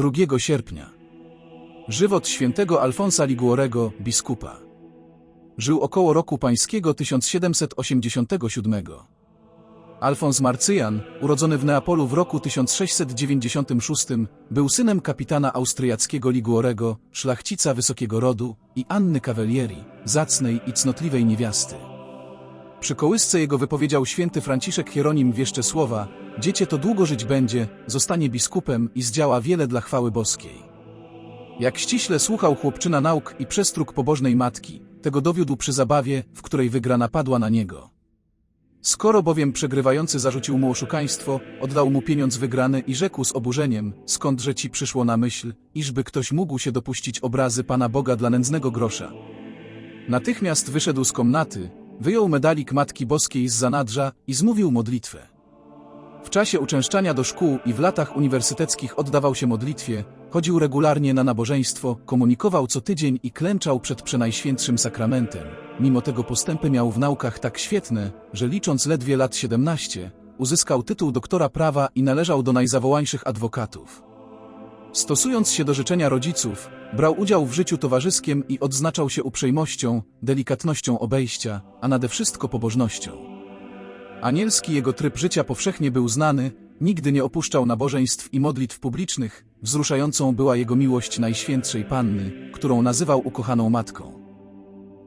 2 sierpnia. Żywot świętego Alfonsa Liguorego, biskupa. Żył około roku pańskiego 1787. Alfons Marcyjan, urodzony w Neapolu w roku 1696, był synem kapitana austriackiego Liguorego, szlachcica wysokiego rodu i Anny Cavalieri, zacnej i cnotliwej niewiasty. Przy kołysce jego wypowiedział święty Franciszek Hieronim wieszcze słowa Dziecię to długo żyć będzie, zostanie biskupem i zdziała wiele dla chwały boskiej. Jak ściśle słuchał chłopczyna nauk i przestróg pobożnej matki, tego dowiódł przy zabawie, w której wygrana padła na niego. Skoro bowiem przegrywający zarzucił mu oszukaństwo, oddał mu pieniądz wygrany i rzekł z oburzeniem, skądże ci przyszło na myśl, iżby ktoś mógł się dopuścić obrazy Pana Boga dla nędznego grosza. Natychmiast wyszedł z komnaty, wyjął medalik Matki Boskiej z zanadrza i zmówił modlitwę. W czasie uczęszczania do szkół i w latach uniwersyteckich oddawał się modlitwie, chodził regularnie na nabożeństwo, komunikował co tydzień i klęczał przed Przenajświętszym Sakramentem. Mimo tego postępy miał w naukach tak świetne, że licząc ledwie lat 17, uzyskał tytuł doktora prawa i należał do najzawołańszych adwokatów. Stosując się do życzenia rodziców, brał udział w życiu towarzyskim i odznaczał się uprzejmością, delikatnością obejścia, a nade wszystko pobożnością. Anielski jego tryb życia powszechnie był znany, nigdy nie opuszczał nabożeństw i modlitw publicznych, wzruszającą była jego miłość Najświętszej Panny, którą nazywał ukochaną matką.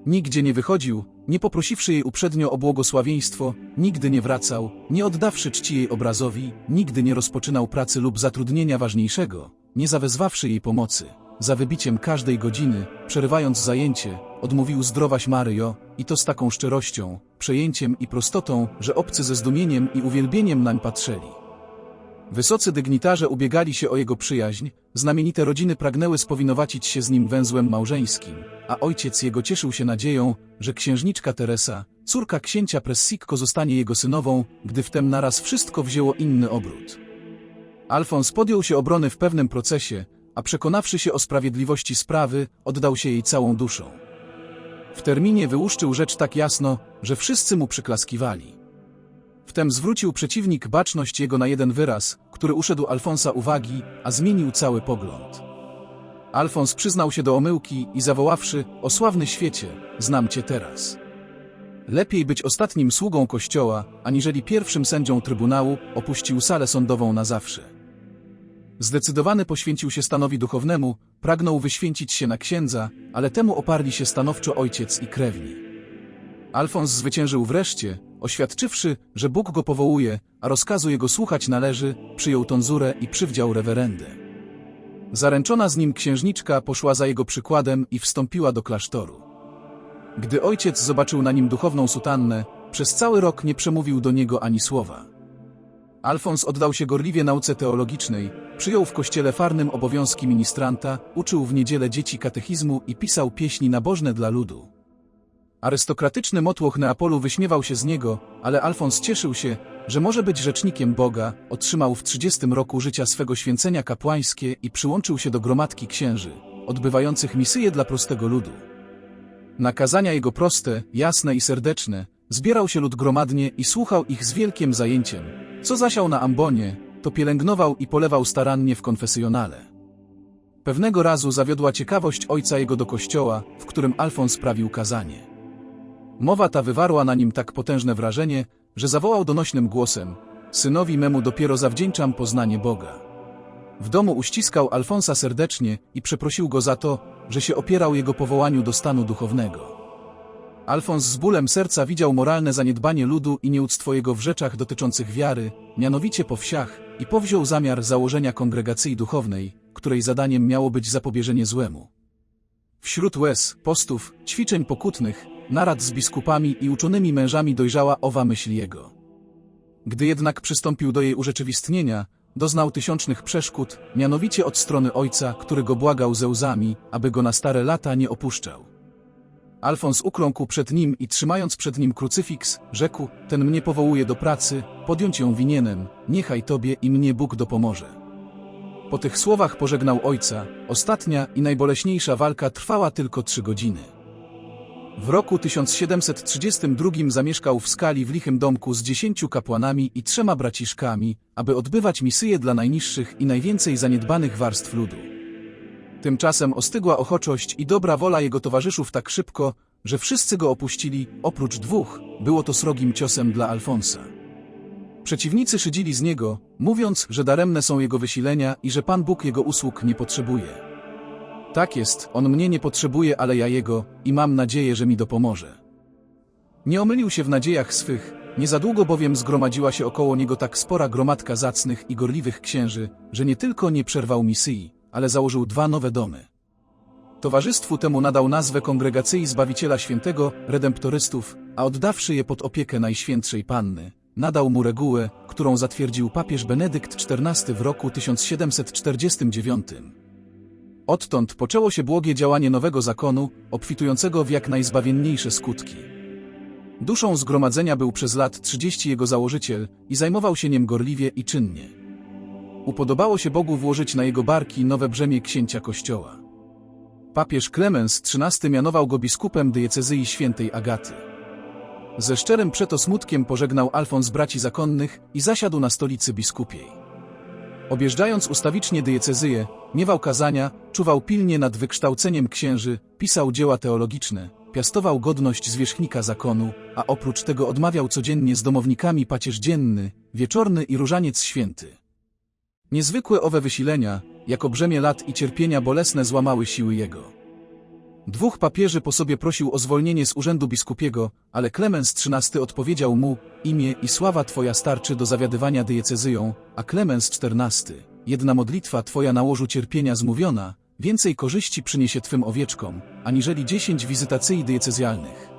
Nigdzie nie wychodził, nie poprosiwszy jej uprzednio o błogosławieństwo, nigdy nie wracał, nie oddawszy czci jej obrazowi, nigdy nie rozpoczynał pracy lub zatrudnienia ważniejszego, nie zawezwawszy jej pomocy. Za wybiciem każdej godziny, przerywając zajęcie, odmówił zdrowaś Maryjo, i to z taką szczerością, przejęciem i prostotą, że obcy ze zdumieniem i uwielbieniem nań patrzeli. Wysocy dygnitarze ubiegali się o jego przyjaźń, znamienite rodziny pragnęły spowinowacić się z nim węzłem małżeńskim, a ojciec jego cieszył się nadzieją, że księżniczka Teresa, córka księcia Pressikko zostanie jego synową, gdy wtem naraz wszystko wzięło inny obrót. Alfons podjął się obrony w pewnym procesie, a przekonawszy się o sprawiedliwości sprawy, oddał się jej całą duszą. W terminie wyłuszczył rzecz tak jasno, że wszyscy mu przyklaskiwali. Wtem zwrócił przeciwnik baczność jego na jeden wyraz, który uszedł Alfonsa uwagi, a zmienił cały pogląd. Alfons przyznał się do omyłki i zawoławszy, o sławny świecie, znam cię teraz. Lepiej być ostatnim sługą kościoła, aniżeli pierwszym sędzią trybunału, opuścił salę sądową na zawsze. Zdecydowany poświęcił się stanowi duchownemu, pragnął wyświęcić się na księdza, ale temu oparli się stanowczo ojciec i krewni. Alfons zwyciężył wreszcie, oświadczywszy, że Bóg go powołuje, a rozkazu jego słuchać należy, przyjął tonzurę i przywdział rewerendę. Zaręczona z nim księżniczka poszła za jego przykładem i wstąpiła do klasztoru. Gdy ojciec zobaczył na nim duchowną sutannę, przez cały rok nie przemówił do niego ani słowa. Alfons oddał się gorliwie nauce teologicznej, przyjął w kościele farnym obowiązki ministranta, uczył w niedzielę dzieci katechizmu i pisał pieśni nabożne dla ludu. Arystokratyczny motłoch Neapolu wyśmiewał się z niego, ale Alfons cieszył się, że może być rzecznikiem Boga, otrzymał w 30 roku życia swego święcenia kapłańskie i przyłączył się do gromadki księży, odbywających misyje dla prostego ludu. Nakazania jego proste, jasne i serdeczne, zbierał się lud gromadnie i słuchał ich z wielkim zajęciem, co zasiał na ambonie, to pielęgnował i polewał starannie w konfesjonale. Pewnego razu zawiodła ciekawość ojca jego do kościoła, w którym Alfons sprawił kazanie. Mowa ta wywarła na nim tak potężne wrażenie, że zawołał donośnym głosem: Synowi memu dopiero zawdzięczam poznanie Boga. W domu uściskał Alfonsa serdecznie i przeprosił go za to, że się opierał jego powołaniu do stanu duchownego. Alfons z bólem serca widział moralne zaniedbanie ludu i nieuctwo jego w rzeczach dotyczących wiary, mianowicie po wsiach, i powziął zamiar założenia kongregacji duchownej, której zadaniem miało być zapobieżenie złemu. Wśród łez, postów, ćwiczeń pokutnych, narad z biskupami i uczonymi mężami dojrzała owa myśl jego. Gdy jednak przystąpił do jej urzeczywistnienia, doznał tysiącznych przeszkód, mianowicie od strony ojca, który go błagał ze łzami, aby go na stare lata nie opuszczał. Alfons ukląkł przed nim i trzymając przed nim krucyfiks, rzekł, ten mnie powołuje do pracy, podjąć ją winienem, niechaj tobie i mnie Bóg dopomoże. Po tych słowach pożegnał ojca, ostatnia i najboleśniejsza walka trwała tylko trzy godziny. W roku 1732 zamieszkał w skali w lichym domku z dziesięciu kapłanami i trzema braciszkami, aby odbywać misje dla najniższych i najwięcej zaniedbanych warstw ludu. Tymczasem ostygła ochoczość i dobra wola jego towarzyszów tak szybko, że wszyscy go opuścili, oprócz dwóch, było to srogim ciosem dla Alfonsa. Przeciwnicy szydzili z niego, mówiąc, że daremne są jego wysilenia i że Pan Bóg jego usług nie potrzebuje. Tak jest, on mnie nie potrzebuje, ale ja jego, i mam nadzieję, że mi dopomoże. Nie omylił się w nadziejach swych, nie za długo bowiem zgromadziła się około niego tak spora gromadka zacnych i gorliwych księży, że nie tylko nie przerwał misji, ale założył dwa nowe domy. Towarzystwu temu nadał nazwę Kongregacji Zbawiciela Świętego, Redemptorystów, a oddawszy je pod opiekę Najświętszej Panny, nadał mu regułę, którą zatwierdził papież Benedykt XIV w roku 1749. Odtąd poczęło się błogie działanie nowego zakonu, obfitującego w jak najzbawienniejsze skutki. Duszą zgromadzenia był przez lat 30 jego założyciel i zajmował się nim gorliwie i czynnie. Upodobało się Bogu włożyć na jego barki nowe brzemię księcia kościoła. Papież Klemens XIII mianował go biskupem diecezji świętej Agaty. Ze szczerym przeto smutkiem pożegnał Alfons braci zakonnych i zasiadł na stolicy biskupiej. Objeżdżając ustawicznie diecezyję, miewał kazania, czuwał pilnie nad wykształceniem księży, pisał dzieła teologiczne, piastował godność zwierzchnika zakonu, a oprócz tego odmawiał codziennie z domownikami pacierz dzienny, wieczorny i różaniec święty. Niezwykłe owe wysilenia, jako brzemię lat i cierpienia bolesne złamały siły jego. Dwóch papieży po sobie prosił o zwolnienie z urzędu biskupiego, ale Klemens XIII odpowiedział mu, imię i sława Twoja starczy do zawiadywania diecezyją, a Klemens XIV, jedna modlitwa Twoja na łożu cierpienia zmówiona, więcej korzyści przyniesie Twym owieczkom, aniżeli dziesięć wizytacji diecezjalnych.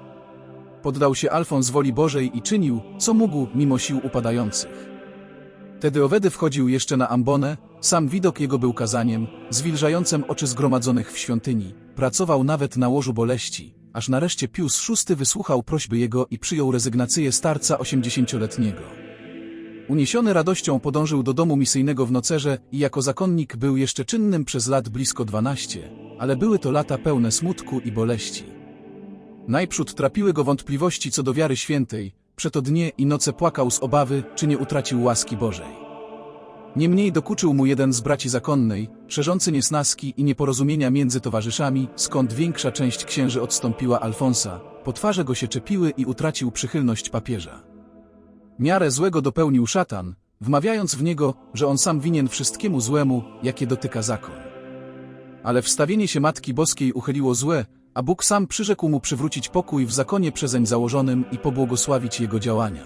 Poddał się Alfons woli Bożej i czynił, co mógł, mimo sił upadających. Tedy Owedy wchodził jeszcze na ambonę, sam widok jego był kazaniem, zwilżającym oczy zgromadzonych w świątyni, pracował nawet na łożu boleści, aż nareszcie Pius VI wysłuchał prośby jego i przyjął rezygnację starca osiemdziesięcioletniego. Uniesiony radością podążył do domu misyjnego w Nocerze i jako zakonnik był jeszcze czynnym przez lat blisko dwanaście, ale były to lata pełne smutku i boleści. Najprzód trapiły go wątpliwości co do wiary świętej, przeto dnie i noce płakał z obawy, czy nie utracił łaski Bożej. Niemniej dokuczył mu jeden z braci zakonnej, szerzący niesnaski i nieporozumienia między towarzyszami, skąd większa część księży odstąpiła Alfonsa, po twarze go się czepiły i utracił przychylność papieża. Miarę złego dopełnił szatan, wmawiając w niego, że on sam winien wszystkiemu złemu, jakie dotyka zakon. Ale wstawienie się Matki Boskiej uchyliło złe, a Bóg sam przyrzekł mu przywrócić pokój w zakonie przezeń założonym i pobłogosławić jego działania.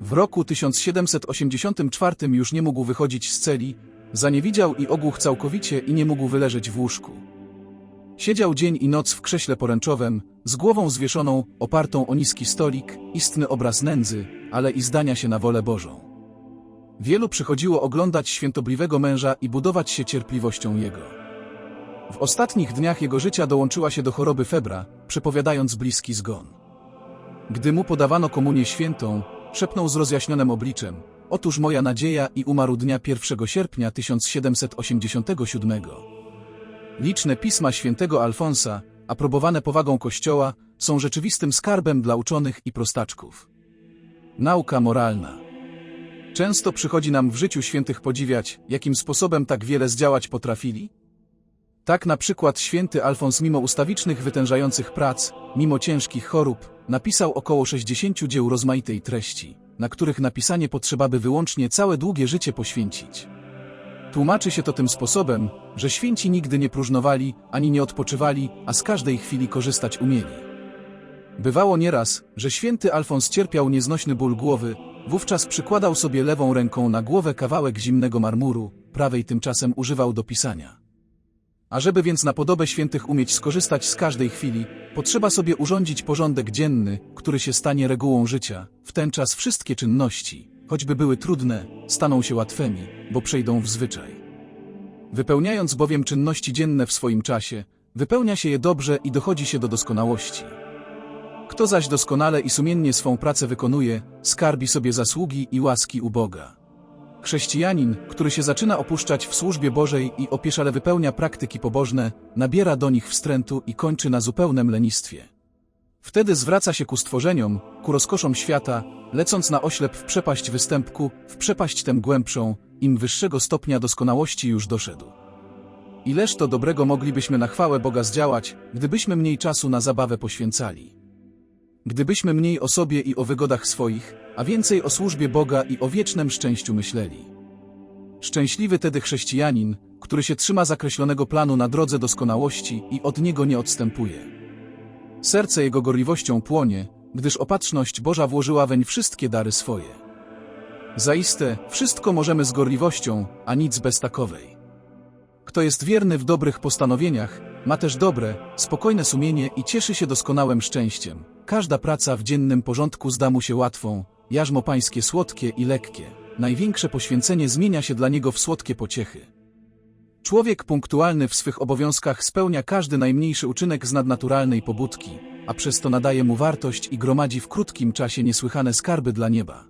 W roku 1784 już nie mógł wychodzić z celi, zaniewidział i ogłuch całkowicie i nie mógł wyleżeć w łóżku. Siedział dzień i noc w krześle poręczowym, z głową zwieszoną, opartą o niski stolik, istny obraz nędzy, ale i zdania się na wolę Bożą. Wielu przychodziło oglądać świętobliwego męża i budować się cierpliwością jego. W ostatnich dniach jego życia dołączyła się do choroby febra, przepowiadając bliski zgon. Gdy mu podawano komunię świętą, szepnął z rozjaśnionym obliczem. Otóż moja nadzieja i umarł dnia 1 sierpnia 1787. Liczne pisma świętego Alfonsa, aprobowane powagą Kościoła, są rzeczywistym skarbem dla uczonych i prostaczków. Nauka moralna. Często przychodzi nam w życiu świętych podziwiać, jakim sposobem tak wiele zdziałać potrafili? Tak na przykład święty Alfons mimo ustawicznych wytężających prac, mimo ciężkich chorób, napisał około 60 dzieł rozmaitej treści, na których napisanie potrzeba by wyłącznie całe długie życie poświęcić. Tłumaczy się to tym sposobem, że święci nigdy nie próżnowali, ani nie odpoczywali, a z każdej chwili korzystać umieli. Bywało nieraz, że święty Alfons cierpiał nieznośny ból głowy, wówczas przykładał sobie lewą ręką na głowę kawałek zimnego marmuru, prawej tymczasem używał do pisania. Ażeby więc na podobę świętych umieć skorzystać z każdej chwili, potrzeba sobie urządzić porządek dzienny, który się stanie regułą życia. W ten czas wszystkie czynności, choćby były trudne, staną się łatwymi, bo przejdą w zwyczaj. Wypełniając bowiem czynności dzienne w swoim czasie, wypełnia się je dobrze i dochodzi się do doskonałości. Kto zaś doskonale i sumiennie swą pracę wykonuje, skarbi sobie zasługi i łaski u Boga. Chrześcijanin, który się zaczyna opuszczać w służbie Bożej i opieszale wypełnia praktyki pobożne, nabiera do nich wstrętu i kończy na zupełnym lenistwie. Wtedy zwraca się ku stworzeniom, ku rozkoszom świata, lecąc na oślep w przepaść występku, w przepaść tem głębszą, im wyższego stopnia doskonałości już doszedł. Ileż to dobrego moglibyśmy na chwałę Boga zdziałać, gdybyśmy mniej czasu na zabawę poświęcali. Gdybyśmy mniej o sobie i o wygodach swoich, a więcej o służbie Boga i o wiecznym szczęściu myśleli. Szczęśliwy tedy chrześcijanin, który się trzyma zakreślonego planu na drodze doskonałości i od niego nie odstępuje. Serce jego gorliwością płonie, gdyż opatrzność Boża włożyła weń wszystkie dary swoje. Zaiste, wszystko możemy z gorliwością, a nic bez takowej. Kto jest wierny w dobrych postanowieniach, ma też dobre, spokojne sumienie i cieszy się doskonałym szczęściem. Każda praca w dziennym porządku zda mu się łatwą, jarzmo pańskie słodkie i lekkie. Największe poświęcenie zmienia się dla niego w słodkie pociechy. Człowiek punktualny w swych obowiązkach spełnia każdy najmniejszy uczynek z nadnaturalnej pobudki, a przez to nadaje mu wartość i gromadzi w krótkim czasie niesłychane skarby dla nieba.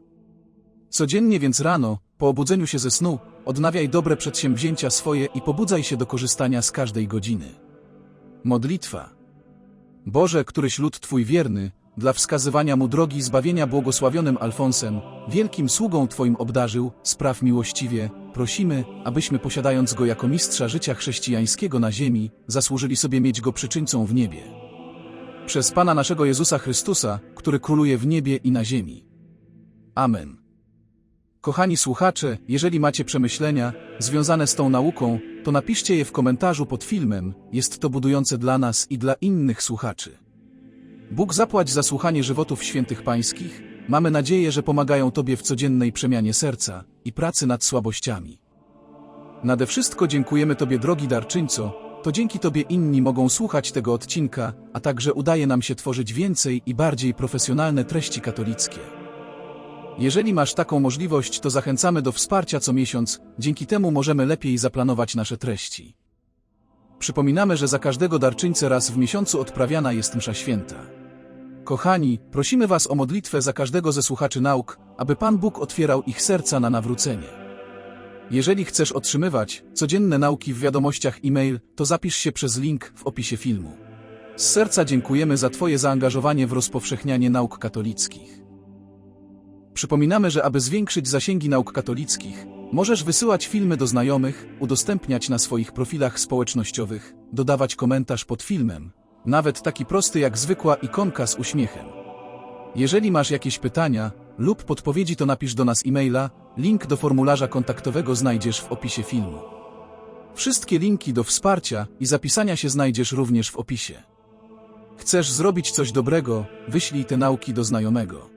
Codziennie więc rano, po obudzeniu się ze snu, odnawiaj dobre przedsięwzięcia swoje i pobudzaj się do korzystania z każdej godziny. Modlitwa. Boże, któryś lud Twój wierny, dla wskazywania mu drogi zbawienia błogosławionym Alfonsem, wielkim sługą Twoim obdarzył, spraw miłościwie, prosimy, abyśmy posiadając go jako mistrza życia chrześcijańskiego na ziemi, zasłużyli sobie mieć go przyczyńcą w niebie. Przez Pana naszego Jezusa Chrystusa, który króluje w niebie i na ziemi. Amen. Kochani słuchacze, jeżeli macie przemyślenia związane z tą nauką, to napiszcie je w komentarzu pod filmem, jest to budujące dla nas i dla innych słuchaczy. Bóg zapłać za słuchanie żywotów świętych pańskich, mamy nadzieję, że pomagają Tobie w codziennej przemianie serca i pracy nad słabościami. Nade wszystko dziękujemy Tobie drogi darczyńco, to dzięki Tobie inni mogą słuchać tego odcinka, a także udaje nam się tworzyć więcej i bardziej profesjonalne treści katolickie. Jeżeli masz taką możliwość, to zachęcamy do wsparcia co miesiąc, dzięki temu możemy lepiej zaplanować nasze treści. Przypominamy, że za każdego darczyńcę raz w miesiącu odprawiana jest msza święta. Kochani, prosimy Was o modlitwę za każdego ze słuchaczy nauk, aby Pan Bóg otwierał ich serca na nawrócenie. Jeżeli chcesz otrzymywać codzienne nauki w wiadomościach e-mail, to zapisz się przez link w opisie filmu. Z serca dziękujemy za Twoje zaangażowanie w rozpowszechnianie nauk katolickich. Przypominamy, że aby zwiększyć zasięgi nauk katolickich, możesz wysyłać filmy do znajomych, udostępniać na swoich profilach społecznościowych, dodawać komentarz pod filmem, nawet taki prosty jak zwykła ikonka z uśmiechem. Jeżeli masz jakieś pytania lub podpowiedzi, to napisz do nas e-maila, link do formularza kontaktowego znajdziesz w opisie filmu. Wszystkie linki do wsparcia i zapisania się znajdziesz również w opisie. Chcesz zrobić coś dobrego, wyślij te nauki do znajomego.